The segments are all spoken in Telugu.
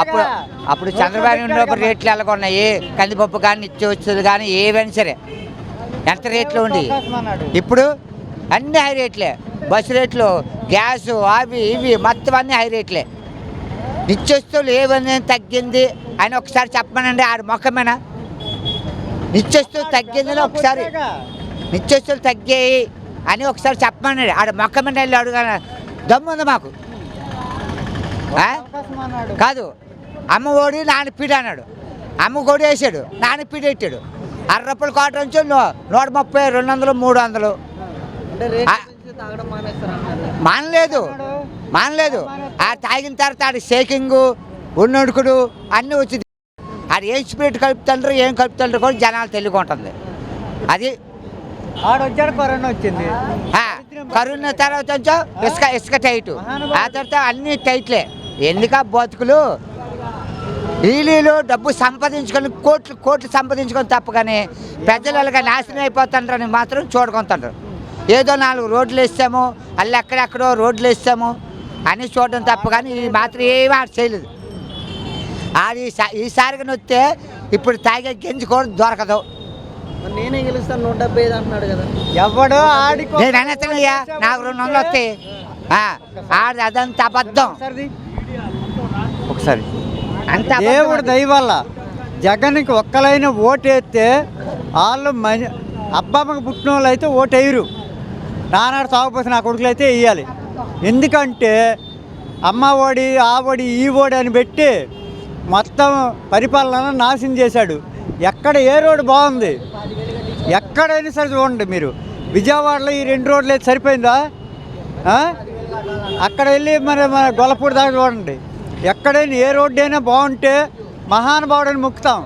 అప్పుడు. అప్పుడు చంద్రబాబు ఉన్నప్పుడు. రేట్లు ఎలాగొన్నాయి కందిపప్పు కానీ నిత్యవస్తువులు కానీ ఏవైనా సరే ఎంత రేట్లు అన్నాడు. ఇప్పుడు అన్ని హై రేట్లే బస్సు రేట్లు గ్యాస్ అవి ఇవి మొత్తం అన్ని హై రేట్లే నిత్యవస్తువులు ఏమైనా తగ్గింది అని ఒకసారి చెప్పమనండి ఆడ మొక్కమేనా నిత్యవస్తువులు తగ్గిందని ఒకసారి కొట్టాగా. నిత్యవస్తువులు తగ్గాయి అని ఒకసారి చెప్పమన్నాడు ఆడ మొక్కమని వెళ్ళి అడుగు దమ్ముంది మాకు. కాదు. అమ్మ ఓడి నాన్న పీడ అన్నాడు. అమ్మ కొడి వేసాడు నాన్న పీడ పెట్టాడు అర రూపాయలు కోట నుంచి నూట ముప్పై రెండు వందలు మూడు వందలు. మానలేదు. మానలేదు. ఆ తాగిన తర్వాత ఆడ షేకింగు ఉన్నుడుకుడు అన్నీ వచ్చింది ఆడు ఏం స్పిరిట్ కలుపుతుండ్రు ఏం కలుపుతుండ్రు కూడా జనాలు తెలుగుంటుంది అది ఆడొచ్చాడు కరోనా వచ్చింది. కరోనా తర్వాత ఇసుక ఇసుక టైట్. ఆ తర్వాత అన్ని టైట్లే. ఎందుక బతుకులు? వీళ్ళు డబ్బు సంపాదించుకొని కోట్లు కోట్లు సంపాదించుకొని తప్ప కానీ ప్రజలు అలాగా నాశనం అయిపోతుండ్రని మాత్రం చూడుకుంటుండ్రు. ఏదో నాలుగు రోడ్లు వేస్తాము అల్లు ఎక్కడెక్కడో రోడ్లు వేస్తాము అని చూడడం తప్ప కానీ ఈ మాత్రం ఏమీ ఆడ చేయలేదు. ఆడి ఈసారిగా వస్తే ఇప్పుడు తాగే గెంజి కూడా దొరకదు. నేనే గెలుస్తాను నూట డెబ్బై ఐదు అంటున్నాడు కదా. ఎవడో ఆడికో నేను అనేస్తానయ్యా నాకు రెండు వందలు వస్తాయి. ఆడి అదంతా అబద్ధం. ఒకసారి. దేవుడు అది. దయ వల్ల జగన్కి ఒక్కలైన ఓటు వేస్తే వాళ్ళు మని అబ్బమ్మకి పుట్టిన వాళ్ళు అయితే ఓటు వేయరు నానాడు తాగపోతే నా కొడుకులు అయితే వేయాలి ఎందుకంటే అమ్మ ఓడి ఆ ఓడి ఈ ఓడి అని పెట్టి మొత్తం పరిపాలన నాశనం చేశాడు. ఎక్కడ ఏ రోడ్డు బాగుంది? ఎక్కడైనా సరే చూడండి మీరు. విజయవాడలో ఈ రెండు రోడ్లు అయితే సరిపోయిందా? అక్కడ వెళ్ళి మరి మన గొల్లపూడి దాకా చూడండి. ఎక్కడైనా ఏ రోడ్డు అయినా బాగుంటే మహానుభావుడని మొక్కుతాం.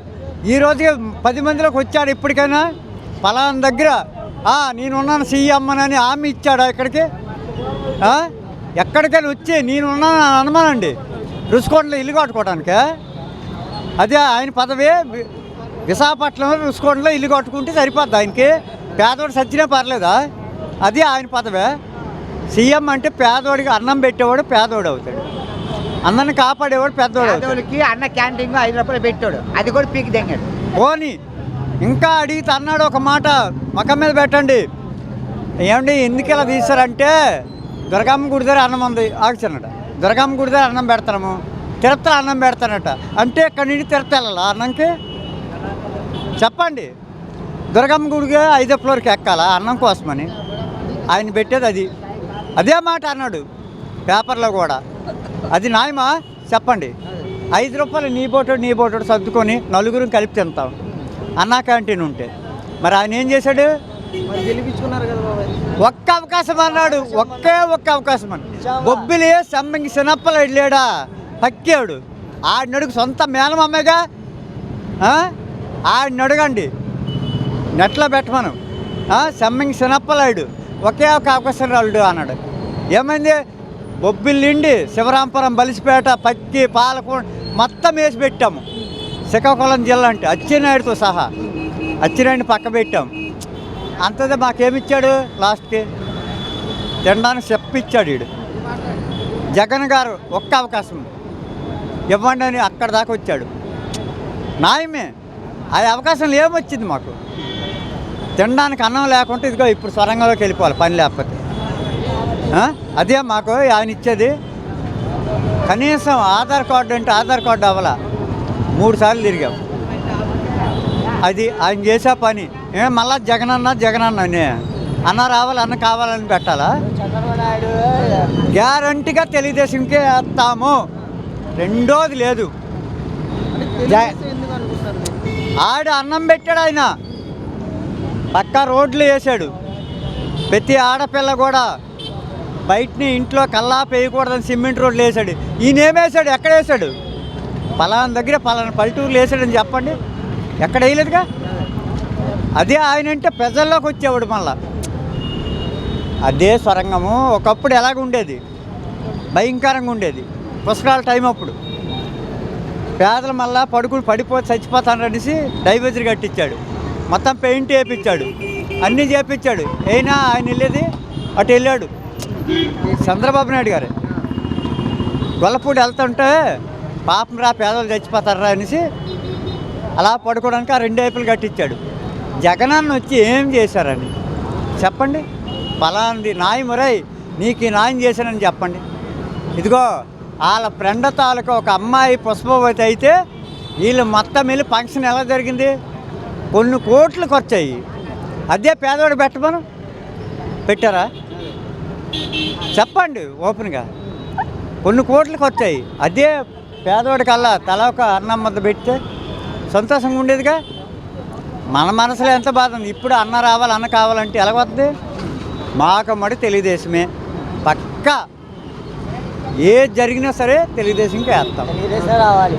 ఈ రోజుకి పది మందిలోకి వచ్చాడు ఇప్పటికైనా. పలానా దగ్గర నేనున్నాను సీఎమ్మనని హామీ ఇచ్చాడా ఇక్కడికి? ఎక్కడికైనా వచ్చి నేనున్నాను అని అనుమానండి. రుసుకోండలో ఇల్లు కట్టుకోవడానికి? అదే ఆయన పదవి విశాఖపట్నంలో రుసుకోండిలో ఇల్లు కట్టుకుంటే సరిపోద్ది ఆయనకి. పేదవాడు సచ్చినా పర్లేదా? అది ఆయన పదవే. సీఎం అంటే పేదోడికి అన్నం పెట్టేవాడు పేదోడు అవుతాడు. అన్నాన్ని కాపాడేవాడు పెద్దోడు అన్న క్యాంటీన్ ఐదు రూపాయలు పెట్టాడు. అది కూడా పీకి దెంగాడు. పోని ఇంకా అడిగితే అన్నాడు ఒక మాట మకం మీద పెట్టండి. ఏమండి ఎందుకు ఇలా తీస్తారంటే దుర్గమ్మ గుడి దగ్గర అన్నం ఉంది ఆగుచున్నట దుర్గమ్మ గుడి దగ్గర అన్నం పెడతాము తిరుపతిలో అన్నం పెడతానట. అంటే ఇక్కడి నుండి తిరుపతి వెళ్ళాలా అన్నంకి? చెప్పండి. దుర్గమ్మ గుడికి ఐదో ఫ్లోర్కి ఎక్కాలా అన్నం కోసమని? ఆయన పెట్టేది అది. అదే మాట అన్నాడు పేపర్లో కూడా. అది న్యాయమా చెప్పండి. ఐదు రూపాయలు నీ బోటోడు నీ బోటోడు సర్దుకొని నలుగురు కలిపి తింటాం. అన్నా క్యాంటీన్ ఉంటే. మరి ఆయన ఏం చేశాడు? ఒక్క అవకాశం అన్నాడు. ఒకే ఒక్క అవకాశం అని బొబ్బిలి సమ్మంగి సినప్పలు వెళ్ళాడా పక్కాడు ఆడినడుగు సొంత మేనమమ్మగా ఆడిని అడగండి నెట్లో పెట్టమను. సమ్మంగి సినప్పలాడు ఒకే ఒక అవకాశం రాడు అన్నాడు. ఏమైంది? బొబ్బిల్లిండి శివరాంపురం బలిసిపేట పక్కి పాలకొండ మొత్తం వేసి పెట్టాము. శ్రీకాకుళం జిల్లా అంటే అచ్చినాయుడుతో సహా. అచ్చినాయుడిని పక్క పెట్టాం. అంతదే మాకేమిచ్చాడు లాస్ట్కి? తినడానికి చెప్పిచ్చాడు వీడు జగన్ గారు ఒక్క అవకాశం ఇవ్వండి అని అక్కడ దాకా వచ్చాడు. నాయమే ఆ అవకాశం ఏమొచ్చింది మాకు? తినడానికి అన్నం లేకుంటే ఇదిగో ఇప్పుడు సొరంగంలోకి వెళ్ళిపోవాలి పని లేకపోతే? అదే మాకు ఆయన ఇచ్చేది. కనీసం ఆధార్ కార్డు అంటే ఆధార్ కార్డు అవ్వాల. మూడు సార్లు తిరిగాం. అది ఆయన చేసే పని. ఏ మళ్ళా జగన్ అన్న జగన్ అన్ననే అన్న రావాలి అన్న కావాలని పెట్టాలా? గ్యారంటీగా తెలుగుదేశంకే వేస్తాము. రెండోది లేదు? ఆడ అన్నం పెట్టాడు ఆయన. పక్కా రోడ్లు వేసాడు ప్రతి ఆడపిల్ల కూడా బయటని ఇంట్లో కల్లా వేయకూడదని సిమెంట్ రోడ్లు వేసాడు ఈయన ఏమేసాడు ఎక్కడ వేసాడు పలానా దగ్గర పలానా పల్లెటూరులు వేసాడని చెప్పండి. ఎక్కడ వేయలేదుగా? అదే ఆయన అంటే ప్రజల్లోకి వచ్చేవాడు మళ్ళా. అదే సొరంగము. ఒకప్పుడు ఎలాగ ఉండేది? భయంకరంగా ఉండేది. పుస్తకాల టైం అప్పుడు. పేదలు మళ్ళా పడుకుని పడిపో చచ్చిపోతాననేసి డైవేజర్ కట్టించాడు. మొత్తం పెయింట్ వేయించాడు అన్నీ చేపించాడు. అయినా ఆయన వెళ్ళేది? అటు వెళ్ళాడు. చంద్రబాబు నాయుడు గారు. గొల్లపూడి వెళ్తుంటే పాపం రా పేదలు చచ్చిపోతారా అనేసి అలా పడుకోవడానికి ఆ రెండు వైపులు కట్టించాడు. జగనన్న వచ్చి ఏం చేశారని చెప్పండి. పలాంది నాయమురై నీకు ఈ న్యాయం చేశానని చెప్పండి. ఇదిగో వాళ్ళ ఫ్రెండ్ తాలూకా ఒక అమ్మాయి పుష్పవతి అయితే వీళ్ళు మొత్తం వెళ్ళి ఫంక్షన్ ఎలా జరిగింది? కొన్ని కోట్లు ఖర్చు అయ్యి అదే పేదవాడు పెట్టమను? పెట్టారా? చెప్పండి ఓపెన్గా. కొన్ని కోట్లు ఖర్చు అయ్యి అదే పేదవాడికల్లా తల ఒక అన్నం ముద్ద పెడితే సంతోషంగా ఉండేదిగా? మన మనసులో ఎంత బాధ ఉంది? ఇప్పుడు అన్న రావాలి అన్న కావాలంటే ఎలా వస్తుంది మాకు మడి తెలుగుదేశమే. పక్కా. ఏది జరిగినా సరే తెలుగుదేశంకి వేస్తాం. తెలుగుదేశం రావాలి.